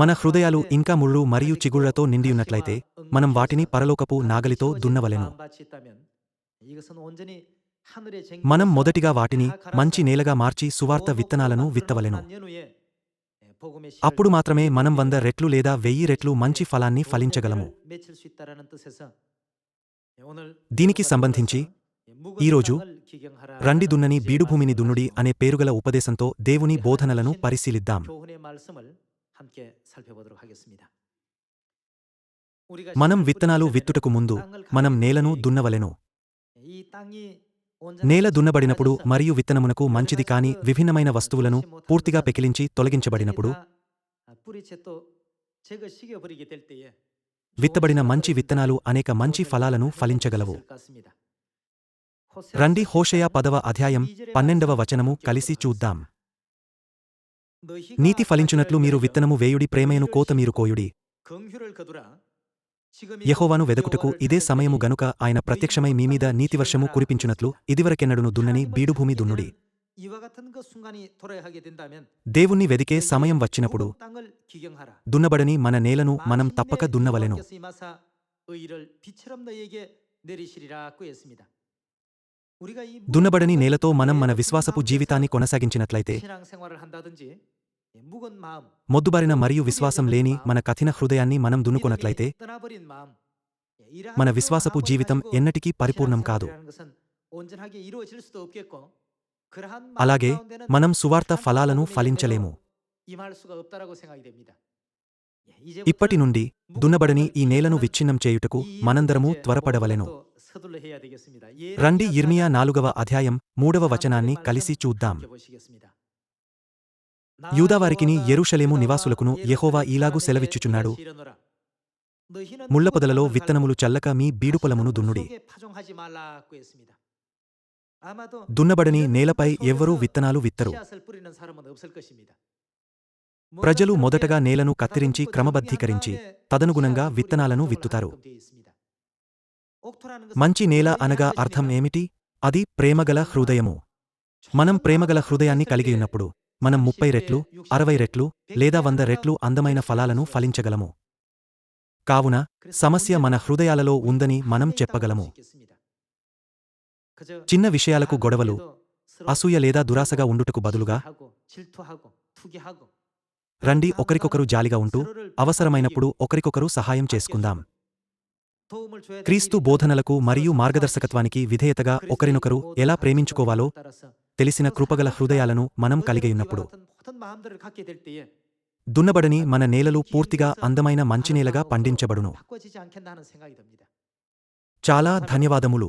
మన హృదయాలు ఇంకా ముళ్ళు మరియు చిగుళ్ళతో నిండియున్నట్లయితే మనం వాటిని పరలోకపు నాగలితో దున్నవలెను. మనం మొదటిగా వాటిని మంచి నేలగా మార్చి సువార్త విత్తనాలను విత్తవలెను. అప్పుడు మాత్రమే మనం వంద రెట్లు లేదా వెయ్యి రెట్లు మంచి ఫలాన్ని ఫలించగలము. దీనికి సంబంధించి ఈరోజు రండి దున్నని బీడుభూమిని దున్నుడి అనే పేరుగల ఉపదేశంతో దేవుని బోధనలను పరిశీలిద్దాం. మనం విత్తనాలు విత్తుటకు ముందు మనం నేలను దున్నవలెను నేల దున్నబడినప్పుడు మరియు విత్తనమునకు మంచిది కాని విభిన్నమైన వస్తువులను పూర్తిగా పెకిలించి తొలగించబడినప్పుడు విత్తబడిన మంచి విత్తనాలు అనేక మంచి ఫలాలను ఫలించగలవు రండి హోషయ పదవ అధ్యాయం పన్నెండవ వచనము కలిసి చూద్దాం నీతి ఫలించునట్లు మీరు విత్తనము వేయుడి ప్రేమయను కోత మీరు కోయుడి. యహోవాను వెదకుటకు ఇదే సమయము గనుక ఆయన ప్రత్యక్షమై మీమీద నీతివర్షము కురిపించునట్లు ఇదివరకెన్నడును దున్నని బీడుభూమి దున్నుడి. దేవుణ్ణి వెదికే సమయం వచ్చినప్పుడు దున్నబడని మన నేలను మనం తప్పక దున్నవలెను. దున్నబడని నేలతో మనం మన విశ్వాసపు జీవితాన్ని కొనసాగించినట్లయితే మొద్దుబారిన మరియు విశ్వాసం లేని మన కఠిన హృదయాన్ని మనం దున్నుకొనట్లయితే మన విశ్వాసపు జీవితం ఎన్నటికీ పరిపూర్ణం కాదు అలాగే మనం సువార్త ఫలాలను ఫలించలేము ఇప్పటి నుండి దున్నబడని ఈ నేలను విచ్ఛిన్నం చేయుటకు మనందరము త్వరపడవలెను రండి ఇర్మియా నాలుగవ అధ్యాయం మూడవ వచనాన్ని కలిసి చూద్దాం యూదావారికిని ఎరుషలేము నివాసులకును యెహోవా ఈలాగు సెలవిచ్చుచున్నాడు. ముళ్ళపొదలలో విత్తనములు చల్లక మీ బీడుపొలమును దున్నుడి. దున్నబడని నేలపై ఎవ్వరూ విత్తనాలు విత్తరు. ప్రజలు మొదటగా నేలను కత్తిరించి క్రమబద్ధీకరించి తదనుగుణంగా విత్తనాలను విత్తుతారు. మంచి నేల అనగా అర్థం ఏమిటి? అది ప్రేమగల హృదయము. మనం ప్రేమగల హృదయాన్ని కలిగియున్నప్పుడు మనం ముప్పై రెట్లు అరవై రెట్లు లేదా వంద రెట్లు అందమైన ఫలాలను ఫలించగలము. కావున సమస్య మన హృదయాలలో ఉందని మనం చెప్పగలము. చిన్న విషయాలకు గొడవలు అసూయ లేదా దురాశగా ఉండుటకు బదులుగా రండి ఒకరికొకరు జాలిగా ఉంటూ అవసరమైనప్పుడు ఒకరికొకరు సహాయం చేసుకుందాం. క్రీస్తు బోధనలకు మరియు మార్గదర్శకత్వానికి విధేయతగా ఒకరినొకరు ఎలా ప్రేమించుకోవాలో తెలిసిన కృపగల హృదయాలను మనం కలిగియున్నప్పుడు దున్నబడని మన నేలలు పూర్తిగా అందమైన మంచినేలగా పండించబడును. చాలా ధన్యవాదములు.